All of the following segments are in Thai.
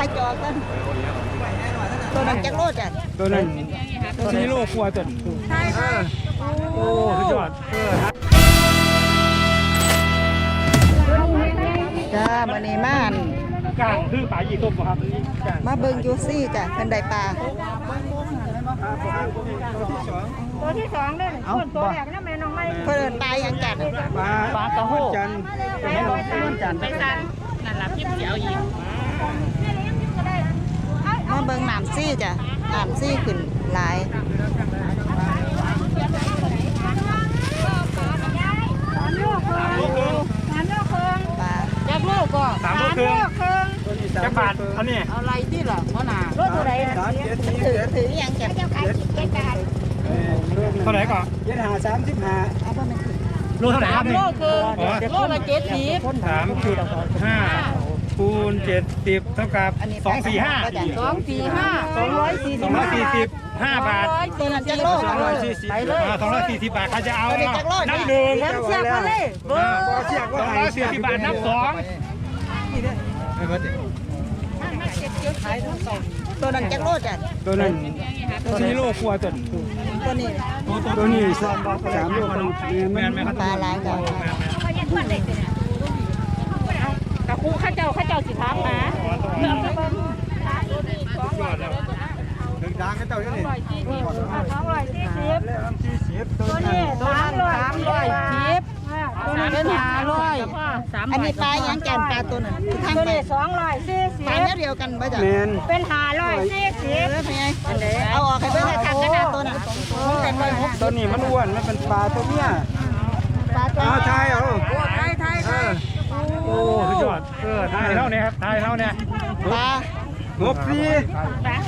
ไปจอกกันตัวนั้นจักโลจ้ะตัวนั้นซีโร่ครัวตัวใช่ค่ะโอ้สุดยอดเออจ้ามื้อนี้มาอั่นกลางคือปลายี่ต้มครับกลางมาเบิ่งยูซี่จ้ะเพิ่นไดปลาตัวที่สองเด้นตัวแรกนั่นแม่น้องไม้เพิ่อนปลายังจ้ะปลาปลากระโหจันทร์ปลาจันทร์ไปสั่นั่นล่ะพิมพ์เสียวอีก มาเบิ่งน้ำซี่จ้ะน้ำซี่ขึ้นหลายสามโลครึ่งสามโลครึ่งปลาจักโลก็สามโลครึ่งครึ่งจะบาทเท่านี้อะไรที่ล่ะพ่อนาโลเท่าไหร่สามเจ็ดถือถือหยังจ้ะเจ้าขายสิบเจ็ดบาทเท่าไหร่ก่อนเจ็ดหาสามสิบห้าเอาบ่แม่นถือโลเท่าไหร่ครับนี่โลครึ่งอ๋อโลละเจ็ดสิบสามจุดห้า คูณเจ็ดสิบเท่ากับอันนี้สองสี่ห้าปลกระโหบ่จ้ะสองสี่ห้าสองร้อยสี่สสิอบงร้อยสี่สิบห้าบาทตัวนั้นจักโลสองร้อยสี่สิบสองร้อยสี่สิบบาทใครจะเอาตัวนี้จักโลนับหนึ่งแถมเสียบมาเลยเบอร์สองร้อยสี่สิบบาทนับสองตัวนั้นจักโลจ้ะตัวนั้นซีโร่ครัวตัวนี้ตัวนี้ตัวนี้สามสามโลครึ่งแม่นไหมครับปลาหลายจ้ะกับครูข้าเจ้าข้าเจ้า สิถามหาหนึ่งทางก็เจ้าอยู่นี่สองร้อยสี่สิบแล้วสี่สิบตัวตัวนี้นี้สามร้อยสามร้อยสิบตัวนี้เป็นห้าร้อยสามอันนี้ปลาหยังจ้ะปลาตัวนั้นที่ทางตัวไปนี้สองร้อยสี่สิปลาบเนื้อเดียวกันบ่จ้ะแมนเป็นห้าร้อยสี่สิเอบอเป็นไงเอาออกให้เบิ่งให้คักกันนะตัวนั้นของกันไว้หกตัวนี้มันอ้วนมันเป็นปลาตัวเมีย ปลาตัว เอาทายเอา ไทยไทยไทย โอ้สุดยอด เออทายเท่านี้ครับทายเท่านี้ปลางบฟรี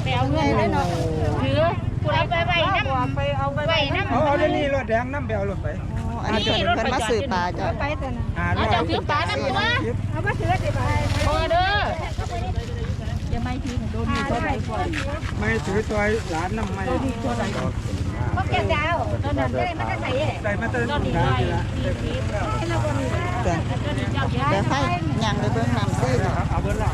แปลวเงินเลยเนาะถือผู้ใดไปไปน้ำไปเอาไปไปน้ำเอาเอาเดี๋ยวนี้รถแดงน้ำแบวรถไปอันนี้เพิ่นมาซื้อปลาจ้ะไปแต่นะหาเอาเจ้าถือปลาน้ำตัวเอาไปถือสิไปพอเด้อจะไม่ทิ้งโดนมีตัวไหนก่อนไม่ถือตัวหลานน้ำไม่ พวกแกจะเอาตอนนั้นได้มันจะใส่เอ๋ได้มาเติมถุงน้ำนี่ละจ้ะเดี๋ยวให้ย่างไปเบิ่งน้ำซี่จ้ะเอาเบิ้ลละ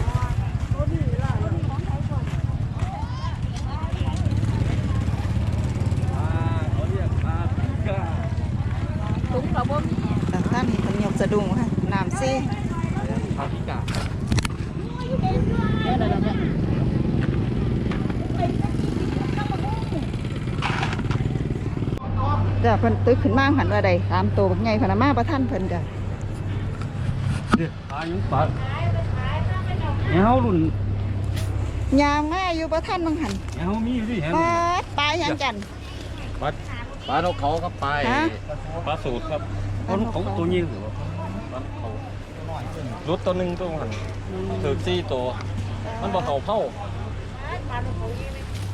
ถุงเราบ่มี แต่ท่านเพิ่นยกสะดุ้งค่ะน้ำซี่ จ้ะเพิ่นตึกขึ้นมาหันว่าใดตามตัวบักใหญ่พนนะมาประท่านเพิ่นจ้ะปลายังปลาเนี่ยเขารุ่นยามง่ายอยู่ประท่านบังหันเนี่ยเขามีอยู่ดิเห็นปลาปลาหยังจันปลาปลานกเขาครับไปฮะปลาสูตรครับเขาเขาตัวยิงหรือว่าปลานกเขารถตัวหนึ่งตัวหันถือซี่ตัวมันบ่เขาเผา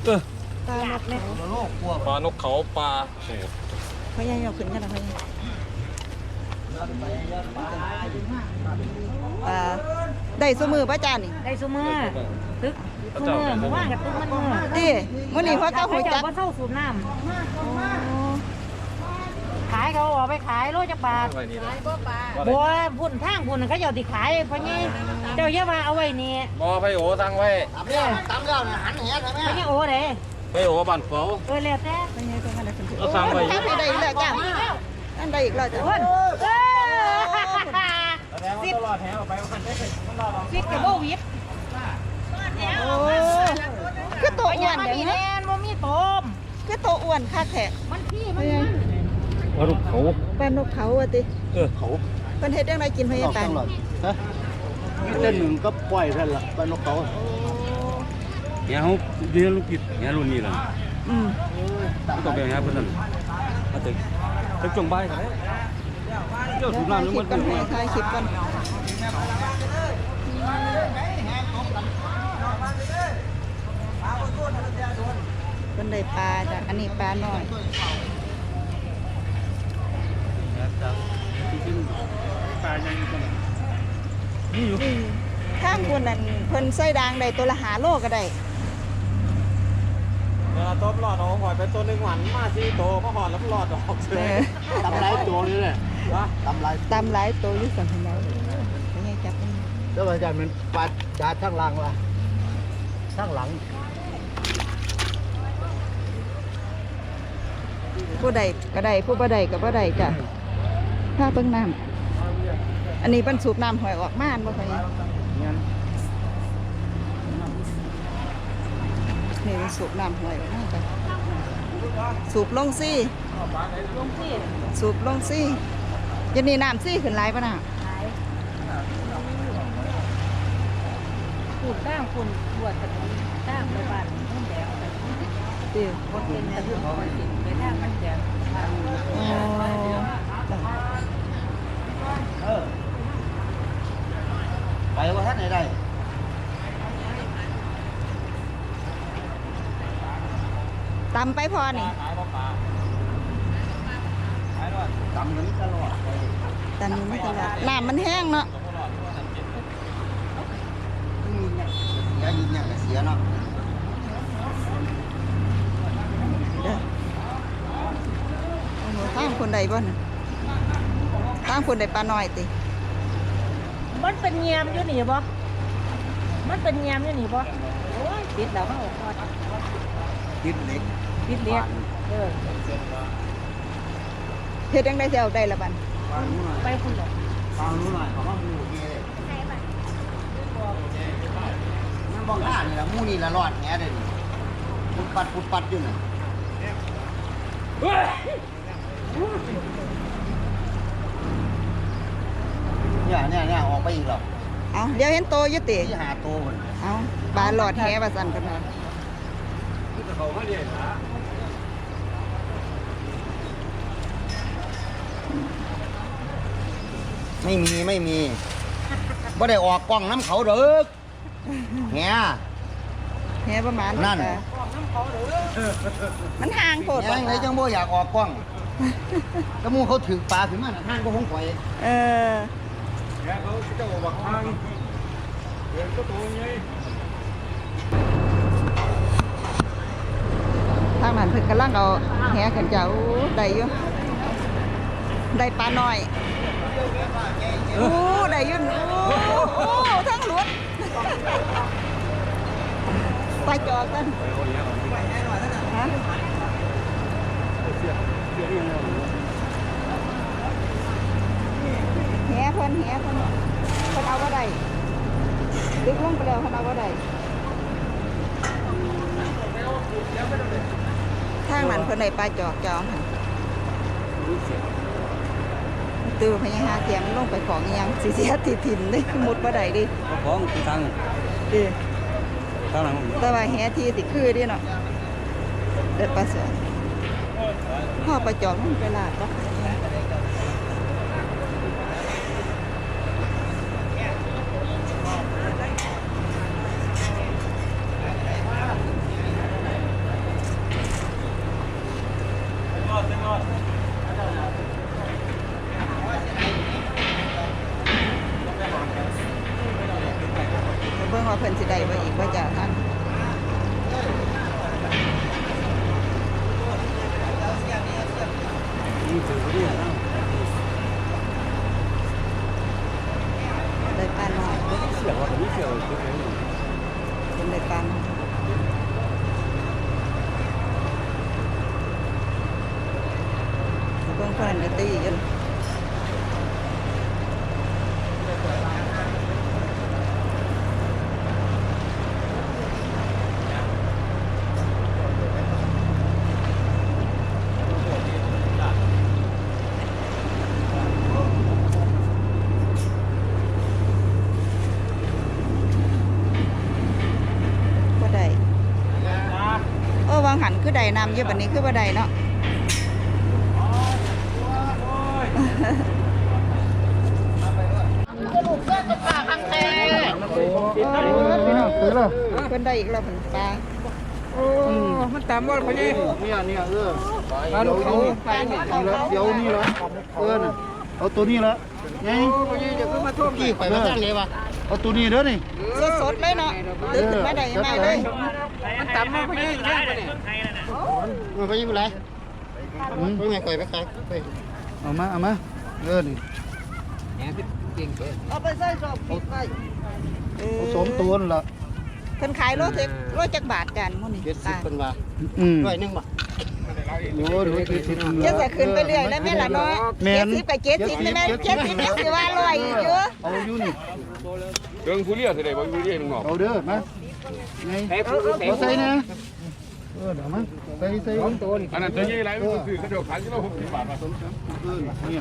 เออ ปลาหมดเลยปลานกเขาปลาสูตรพยายามขึ้นกันนะพยายปลาได้สมือป้าจานนี่ได้ซุมือตึกซุมือว่างกับตึกมันมือดิมื้อนี้พ่อเจ้าหูจักบ่เท่าสูบน้ำขายเขาเอาไปขายโลจักบาทไว้นี่ละบัวพุ่นทางพุ่นเขาเจ้าที่ขายเพราะงี้เจ้าเยอะมาเอาไว้นี่บ่ไปโอตั้งไว้เพราะงี้โอ้เด้ ไปโอบ้านเฝ้าเออแล้วแต่เอาสั่งไว้ถ้าไม่ได้อีกแล้วจ้ะอันได้อีกแล้วจ้ะพุ่นเออสิบสิบกับโบวิดโอ้คือตัวอ้วนมันเดี๋ยวมีนี้แน่นว่ามีตมคือตัวอ้วนคักแท้มันพี่มันปลาลูกเขาปลานกเขาว่าติเออเขาเพิ่นเฮ็ดจังไดกินพยาบาลเล่นหนึ่งก็ปล่อยท่านละปลานกเขา เนี่ยเขาเรียนลูกกิจเนี่ยรุ่นนี้แหละอืมไม่ต้องไปหาเพื่อนนั่นมาตึกตึกจงใบกันเลยเจ้าเดี๋ถูยวกถ่ายน้ำคนึลิกปมันกันให้ถ่ายคลิปกันเพิ่นได้ปลาจ้ะอันนี้ปลาน้อยปลาใหญ่อยู่นี่อยู่ข้างคุณนั่นเพิ่นใส่ดางได้ตัวละหาโลก็ได้เวลา ต้มหลอดเอาหอยไปตัวหนึ่งหวันมาสี่ตัวมาหอดแล้วหลอดออกเออตำไรตัวนี่แหละวะตำไรตามหลายตัวอยู่สั่นเพิ่นแล้วเป็นไงจับเป็นแล้วอาจารย์มันปัดจาดทั้งรังละปข้างหลังผู้ใดก็ได้ผู้บ่ใดก็บ่ได้จ้ะถ้าเบิ่งน้ำอันนี้เป็นสูบน้ำหอยออกม่านบ่ค่อยนี่เป็น สูบน้ำหอยออกมาจ้ะสูบลงซี่ ลงที่สูบลงซี่ยันนี่น้ำซี่ขึ้นหลายปะน่ะขายขุดตั้งคุณบวชกันตั้งไปบ้านนู่นแดงกันติวคนเป็นตะลึงคนเป็นไปทางมันแดงอ๋อไปว่าท่านไหนได้ ตำไปพอนี่จำนี้ตลอดไปตำอยู่ไม่ตลอดน้ำมันแห้งเนาะอย่ายิงอย่างเสียเนาะเด้อโอ้โหตามคนใดบ่น่ะตามคนใดปลาน้อยติมันเป็นเงียมอยู่นี่บ่มันเป็นเงียมอยู่นี่บ่โอ้ยปิดแล้วเขาพอดคิดเล็ก ปิดเรียกเออเฮ็ดจังได๋สิเอาได้ละบัดฟังรู้หน่อยไปคุณหรอกฟังรู้หน่อยเขาว่ามูนี่เลยมันบ้องห้านี่ละมูนี่ละรอดแง่เด่นปุดปัดปุดปัดอยู่น่ะเนี่ยเนี่ยเนี่ยออกไปอีกหรอกเอาเดี๋ยวเห็นโตอยู่ติที่หาโตมันเอาปลาหลอดแหว่าซั่น เพิ่นว่าไม่มีไม่มีบ่ได้ออกกล้องน้ำเขาเด้อแง่แหประมาณนั่น จ้ะมันห่างโพดแง่ไหนจังบ่อยากออกกล้องกระมูเขาถือปลาขึ้นมาน่ะห้างก็คงปล่อยเออทางนั้ นเพิ่นกำลังเอาแหกันจ้ะโอ้ได้อยู่ได้ปลาน้อยโอ้ได้อยู่โอ้โอ้ทั้งหลุดไปจอกันฮะแหเพิ่นแหเพิ่นเพิ่นเอาบ่ได้ดึกลงไปแล้วเพิ่นเอาบ่ได้ ทางนั้นเพิ่นได้ปลาจอกจองค่ะตื่นพญาหาเทียมลงไปของอีหยังสิเสียติถิ่นเด้มุดบ่ได้ดิก็ของทางดิทางหลังแต่ว่าแหที่สิคือดิเนาะเด็ดปลาเสือพ่อปลาจอกมันไปลาดปะ เบิ่งว่าเพิ่นสิได้บ่อีกบ่จ้ะท่าน นี่ถือว่าเนี่ยนะ ได้ปลาน้อยเด้อ เสียว่าผมไม่เสียเลยคือเอง เพิ่นได้ปลาน้อย เบิ่งเพิ่นได้ตีอยู่บ่ได้เออวางหันคือได้น้ำอยู่บัดนี้คือบ่ได้เนาะ สรุปก็จะปากคำแท้ พี่น้องคือแล้วเพิ่นได้อีกแล้วเพิ่นปลามันตามว่าพนี่เนี่ยเนี่ยเออปลาลูกเขาปลานี่เขาเดี๋ยวนี่ละเออน่ะเอาตัวนี้ละไงเดี๋ยวเพิ่นมาท่วมกี่ไปมาท่านเลยวะเอาตัวนี้เด้อนี่สดๆเลยเนาะตึกขึ้นมาได้ยังไงเลยมันตามมาพนี่แค่นี้มันไปยังไงอืมไปไงก่อยไปขายไปเอามาเอามาเออนี่เอาไปใส่สอบปิดไว้เอผอสมตัวนั่นละผ พิ่นขายโลเทโลจักบาทกันมื้อนี้เจ็ดสิบเป็นว่าอืมร้อยหนึ่งบ่โอ้ยเจ็ดสิบเจ็ดสิบขึ้นไปเรื่อยแล้วแม่ล่ะเนาะแม่เจ็ดนสิบกับเจ็ดสิบแม่แม่เจ็ดสิบยังสิว่าร้อยอีกอยู่เอาอยู่นี่เรื่องผู้เลี้ยสิได้บ่ผู้เลี้ยงนอกเอาเด้อมาไงเอาใส่นะเออเดี๋ยวมาใส่ใส่ตัวนี่อันนั้นจะยี่ไรมันคือเขาเดี๋ยวขายกิโล60บาทมาสนเออเนี่ย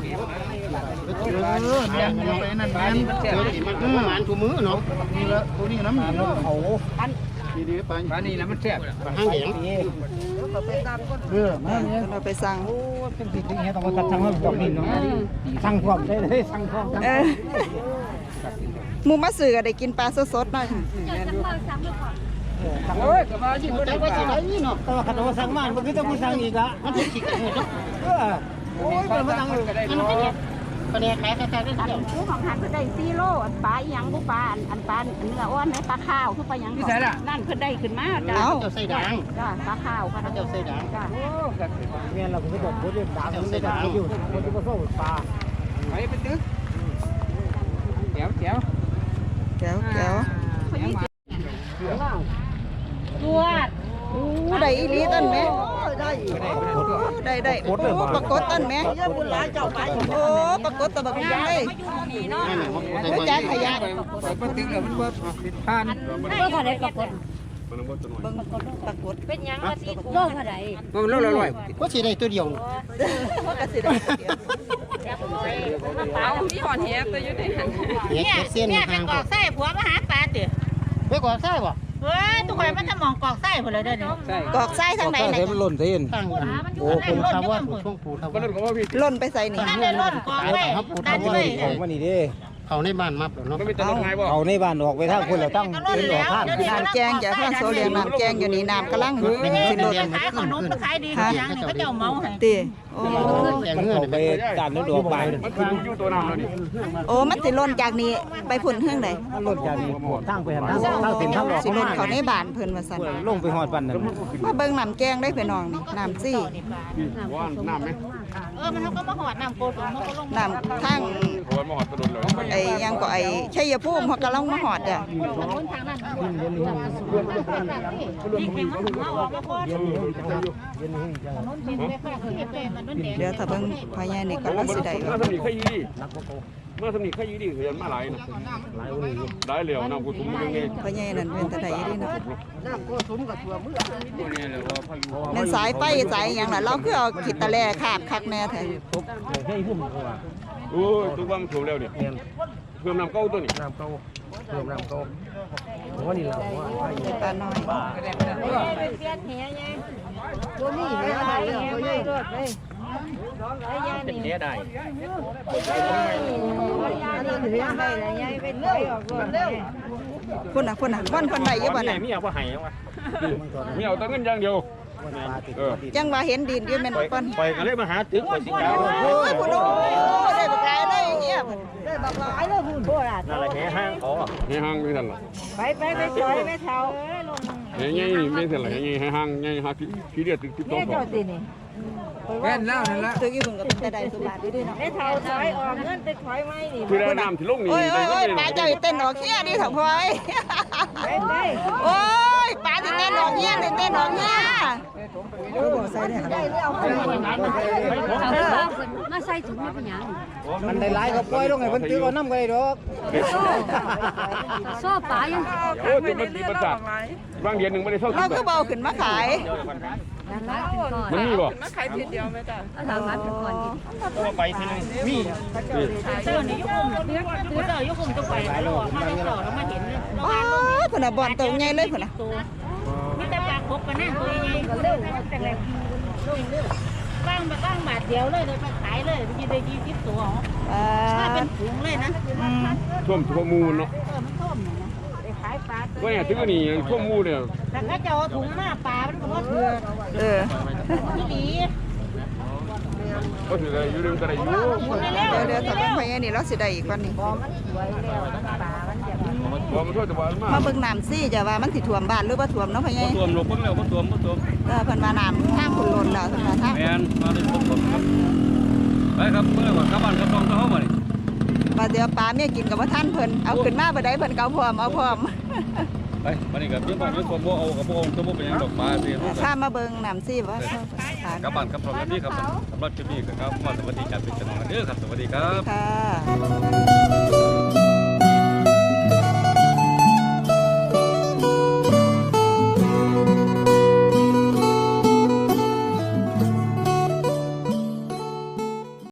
เออเนี่ยเอาไปนั่นมันเออมันมันมันถุมือเนาะนี่ละตัวนี้น้ำเนาะเขาดีดีไปปลานี่น้ำมันแซ่บปลาห้างแหงเออมาเนี่ยเราไปสั่งเป็นสิ่งที่ต้องมาตัดทางพวกนี้เนาะสั่งพร้อมได้เลยสั่งพร้อมเออหมูมาซื้อก็ได้กินปลาสดๆหน่อยค่ะ โอ้ยก็มาที่คนได้ว่าสิได้เนาะแต่ว่าคันว่าสั่งมามันคือต้องสั่งอีกอะมันสิขี้กันเนาะเออโอ้ยมันสั่งก็ได้เนาะปลาแดกขายขายได้เดียวผู้ของหันเพิ่นได้ซีโร่อันปลาอีหยังผู้ปลาอันอันปลาเนื้ออ้วนไหมปลาข้าวคือปลาหยังก่อนนั่นเพิ่นได้ขึ้นมาจ้ะเอ้าเจ้าใส่ด่างจ้ะปลาข้าวค่ะเจ้าใส่ด่างจ้ะแม่เราก็บอกบ่ได้ด่างใส่ด่างอยู่บ่ได้บ่สู้ปลาไปไปตึกแก้วแก้วแก้วแก้ว ตรวจอู้ได้อีหลีต้นแม่ได้ได้โอ้ปรากฏต้นแม่โอ้ปรากฏตะบักยังเลยนั่นน่ะรู้จักขยะบ่ตึกแล้วมันบ่ผ่านก็เท่าใดกับคนเบิ่งปรากฏเป็นหยังว่าสิโลเท่าใดมันโลละร้อยก็สิได้ตัวเดียวเพราะกสิได้เดียวเอาพี่หอนแฮตัวอยู่ในหันเนี่ยเส้นเนี่ยเป็ทานงกอกไส้ผัวมาหาปลาติไปก่อนใช่บ่ เฮ้ยทุกคนมันจะมองกอกไส้หมดเลยเด้อนี่กอกไส้ทางไหนไหนมันหล่นเส้นทางโอ้ผมทราบว่าช่วงปูทำว่าล่นไปใส่นี่นั่นเลยร่นกอกไว้ครับปูนั่นทำว่าเลยของมันนี่เด้ เขาในบ้านมับแล้วเนาะมันมีตลกไงบ่เขาในบ้านออกไปทางคนเราตั้งเป็นดอกข้างน้ำแกงจะข้าวโซเลียงน้ำแกงอยู่นี่น้ำกำลังไม่ใช่สิลดขายขนมขายดีอย่างนี้เขาเจ้าเมาให้ตีโอ้แกงเงื่อนไปจานแล้วดอกไปมันคืออยู่ตัวน้ำแล้วนี่โอ้มันสิล่นจากนี้ไปพุ่นเฮืองใดหล่นจากนี้ทางไปทางทางเส้นทางดอกสิล่นเขาในบ้านเพิ่นว่าซั่นลงไปหอดปันนั่นมาเบิ่งน้ำแกงได้พี่น้องนี่น้ำซี่ว่าน้ำไหม เออมันเขาก็มาหอดน้ำโกดมันก็ลงน้ำทั้งโอ้ยมาหอดตะลุนเลยไอ้หยังก็ไอ้ชัยภูมิเขากำลังมาหอดอะนี่เป็นมันมาออกมาโคตรเดี๋ยวถ้าเบิ่งพญานี่ก็ลังสิได้เมื่อสำนีใครยีดีเมื่อสำนีใครยีดีเห็นมาหลายนะหลายเหลียวน้ำกุศลมึงไงพญานั่นเป็นตาใดอยู่ดีนะตัวนี้เลยว่าพายุแม่นสายไฟสายหยังล่ะเราคือเอาขีดตะแลขาบคักแน่แท้โอ้ยตัวบ้านถูกแล้วเนี่ยเพิ่มน้ำเก้าตัวนี้ปลาน้อยเป็นเนี้ยได้พุ่นน่ะพุ่นน่ะม่อนเพิ่นได้อยู่บ่น่ะไม่เอาว่าหายว่ะไม่เอาแต่เงินอย่างเดียวเออจังว่าเห็นดินอยู่แม่นบ่เพิ่นไปกันเลยมาหาตึกไปสิครับโอ้ยพุ่นโอ้ยได้บักหลายเลยอย่างเงี้ยพุ่นได้บักหลายเลยพุ่นโบราณนั่นแหละแห่ห้างเขาให้ห้างไม่ทันหรอไปไปไปซอยไปเท่าให้ไงนี่ไม่ทันหรอให้ไงให้ห้างไงหาที่ที่เดียวติดติดต่อก่อน แม่นแล้วนั่นละตึกอยู่เพิ่นก็เป็นแต่ใดสุบาทอยู่ด้วยเนาะเท่าถอยออกเงินไปถอยไม้นี่คือได้น้ำที่ลงนี่โอ้ยโอ้ยโอ้ยปลาได้เจ้าอีเต้นออกเฮียดิเถอะพ่อยโอ้ยปลาที่เต้นออกเฮียนี่เต้นออกเฮียคือบ่ใส่ได้ครับมาใส่ถุงไม่เป็นหยังมันได้หลายก็ปล่อยลงให้เพิ่นตื้อเอาน้ำก็ได้ดอกชอบปลายังโอ้ยมันมีประสาทบางเดือนหนึ่งไม่ได้เท่าเราสิบก็บาทเบาขึ้นมาขาย มันมีบ่ทางนั้นเป็นก่อนตัวไปทีนึงมีเจ้านี่ยุคุมเจ้ายุคุมจะไปหลอกมาได้หลอกแล้วมาเห็นว้าวพุ่นน่ะบ่อนตัวใหญ่เลยพุ่นน่ะตัวมีแต่ปลาคบกันนั่งตัวใหญ่ก็เร็วแต่แรงบ้างมาบ้างบาทเดียวเลยเลยไปขายเลยมีได้ยี่สิบตัวอ่าถ้าเป็นถุงเลยนะอืมท่วมทั่วมูลเนาะ ก็เนี่ยถึงนี่ท่วมมูเนี่ยแต่ก็จะเอาถุงมาปลามันก็ว่าเถื่อเออที่ดีก็ถืออะไรอยู่เรื่องกระไรอยู่หมุนเร็วเดี๋ยวเดี๋ยวถ้าเบิ่งพญานี่เราสิได้อีกวันนี้พอมันสวยแล้วมันปลามันจะบ่มันทั่วจะบ่มามาเบิ่งน้ำซี่จะว่ามันสิท่วมบ้านหรือบ่ท่วมเนาะพญาตัวมลงเพิ่งแล้วก็ตัวมก็ตัวเออเพิ่นว่าน้ำทางพุ่นล้นแล้วเพิ่นว่าทางแมนมาเลยผมผมครับไปครับเมื่อว่ากลับบ้านกลับซองเขาบ่นี่ป ลาเดี๋ยวปลาเมียกินกับว่าท่านเพิ่นเอาขึ้นมาบ่ได้เพิ่นเกเอาพร้อมเอาพร้อมไปวันนี้กับพี่พ่อพี่พ่อบ่เอากับบ่เอาตัวบ่เป็นหยังดอกปลาสิข้ามมาเบิ่งน้ำซี่ว่าเขาปลากลับบ้านครับพร้อมกันนี่ครับสำหรับคลิปนี้ก็ครับมาสวัสดีจากเป็นจันทร์เด้อครับสวัสดีครับค่ะ